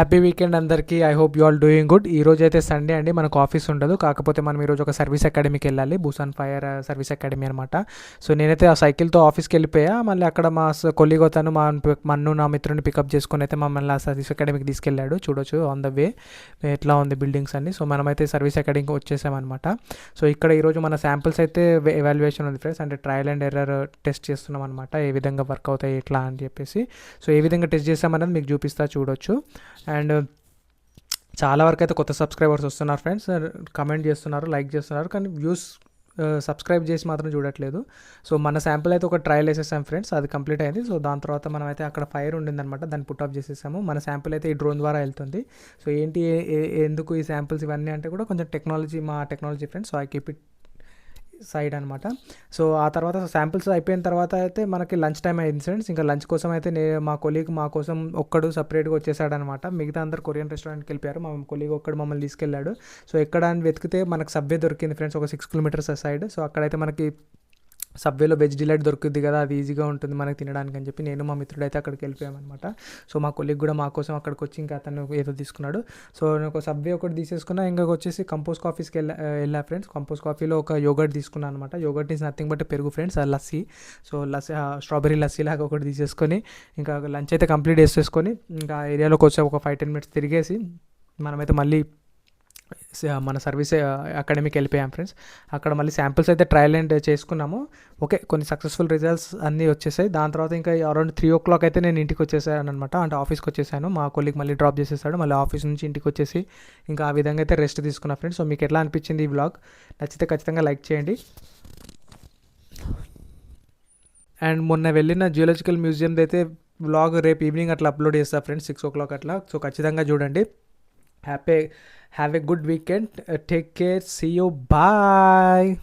Happy weekend అందరికీ. I hope you all doing good ఈ రోజు అయితే సండే అండి. మనకు ఆఫీస్ ఉండదు. కాకపోతే మనం ఈరోజు ఒక సర్వీస్ అకాడమీకి వెళ్ళాలి. బూసాన్ ఫైర్ సర్వీస్ అకాడమీ అనమాట సో నేనైతే ఆ సైకిల్తో ఆఫీస్కి వెళ్ళిపోయా. మళ్ళీ అక్కడ మా కొలీగ్ తను మా మన్ను నా మిత్రుని పికప్ చేసుకొని అయితే మమ్మల్ని ఆ సర్వీస్ అకాడమీకి తీసుకెళ్ళాడు. చూడొచ్చు ఆన్ ద వే ఎట్లా ఉంది బిల్డింగ్స్ అన్ని. సో మనమైతే సర్వీస్ అకాడమీకి వచ్చేసామన్నమాట సో ఇక్కడ ఈరోజు మన శాంపిల్స్ అయితే ఎవాల్యుయేషన్ ఉంది ఫ్రెండ్స్ అంటే ట్రయల్ అండ్ ఎర్రర్ టెస్ట్ చేస్తున్నాం అనమాట ఏ విధంగా వర్క్ అవుతాయి ఎట్లా అని చెప్పేసి. సో ఏ విధంగా టెస్ట్ చేసామన్నది మీకు చూపిస్తా చూడొచ్చు. అండ్ చాలా వరకు అయితే కొత్త సబ్స్క్రైబర్స్ వస్తున్నారు ఫ్రెండ్స్. కమెంట్ చేస్తున్నారు లైక్ చేస్తున్నారు. కానీ వ్యూస్ సబ్స్క్రైబ్ చేసి మాత్రం చూడట్లేదు. సో మన శాంపుల్ అయితే ఒక ట్రయల్ వేసేసాం ఫ్రెండ్స్. అది కంప్లీట్ అయింది. సో దాని తర్వాత మనం అయితే అక్కడ ఫైర్ ఉండిందనమాట దాన్ని పుట్ ఆఫ్ చేసేసాము. మన శాంపుల్ అయితే ఈ డ్రోన్ ద్వారా వెళ్తుంది. సో ఏంటి ఎందుకు ఈ శాంపుల్స్ ఇవన్నీ అంటే కూడా కొంచెం టెక్నాలజీ మా technology friends. So I keep it side అనమాట సో ఆ తర్వాత శాంపిల్స్ అయిపోయిన తర్వాత అయితే మనకి లంచ్ టైం అయింది ఫ్రెండ్స్. ఇంకా లంచ్ కోసం అయితే నే మా కొలీగ్ మా కోసం ఒక్కడు సపరేట్గా వచ్చేసాడనమాట మిగతా అందరు కొరియన్ రెస్టారెంట్కి వెళ్ళిపోయారు. మా కొలీగ్ ఒక్కడు మమ్మల్ని తీసుకెళ్ళాడు. సో ఎక్కడ అని వెతికితే మనకు సబ్వే దొరికింది ఫ్రెండ్స్. ఒక సిక్స్ కిలోమీటర్స్ సైడ్. సో అక్కడైతే మనకి సబ్వేలో వెజ్ డిలైట్ దొరుకుద్ది కదా అది ఈజీగా ఉంటుంది మనకి తినడానికి అని చెప్పి నేను మా మిత్రుడు అయితే అక్కడికి వెళ్ళిపోయామన్నమాట. సో మా కొలిగ్ కూడా మా కోసం అక్కడికి వచ్చి ఇంకా అతను ఏదో తీసుకున్నాడు. సో నేను ఒక సబ్వే ఒకటి తీసేసుకున్నా ఇంకా వచ్చేసి కంపోజ్ కాఫీస్కి వెళ్ళా వెళ్ళా ఫ్రెండ్స్ కంపోజ్ కాఫీలో ఒక యోగర్ట్ తీసుకున్నాను అనమాట యోగర్ట్ ఈస్ నథింగ్ బట్ పెరుగు ఫ్రెండ్స్ ఆ లస్సీ. సో లస్సీ స్ట్రాబెరీ లస్సీ లాగా ఒకటి తీసేసుకొని ఇంకా లంచ్ అయితే కంప్లీట్ చేసేసుకొని ఇంకా ఆ ఏరియాలోకి వచ్చి ఒక ఫైవ్ టెన్ మినిట్స్ తిరిగేసి మనమైతే మళ్ళీ మన సర్వీస్ అకాడమీకి వెళ్ళిపోయాం ఫ్రెండ్స్. అక్కడ మళ్ళీ శాంపిల్స్ అయితే ట్రయల్ అండ్ చేసుకున్నాము. ఓకే కొన్ని సక్సెస్ఫుల్ రిజల్ట్స్ అన్నీ వచ్చేసాయి. దాని తర్వాత ఇంకా అరౌండ్ త్రీ ఓ క్లాక్ అయితే నేను ఇంటికి వచ్చేసాను అనమాట అంటే ఆఫీస్కి వచ్చేసాను. మా కొలీగ్ మళ్ళీ డ్రాప్ చేసేసాడు. మళ్ళీ ఆఫీస్ నుంచి ఇంటికి వచ్చేసి ఇంకా ఆ విధంగా అయితే రెస్ట్ తీసుకున్నా ఫ్రెండ్స్. సో మీకు ఎట్లా అనిపించింది ఈ వ్లాగ్ నచ్చితే ఖచ్చితంగా లైక్ చేయండి. అండ్ మొన్న వెళ్ళిన జియోలజికల్ మ్యూజియం అయితే వ్లాగ్ రేపు ఈవినింగ్ అట్లా అప్లోడ్ చేస్తా ఫ్రెండ్స్ సిక్స్ ఓ క్లాక్ అట్లా. సో ఖచ్చితంగా చూడండి. Happy Have a good weekend. Uh, take care. See you. Bye.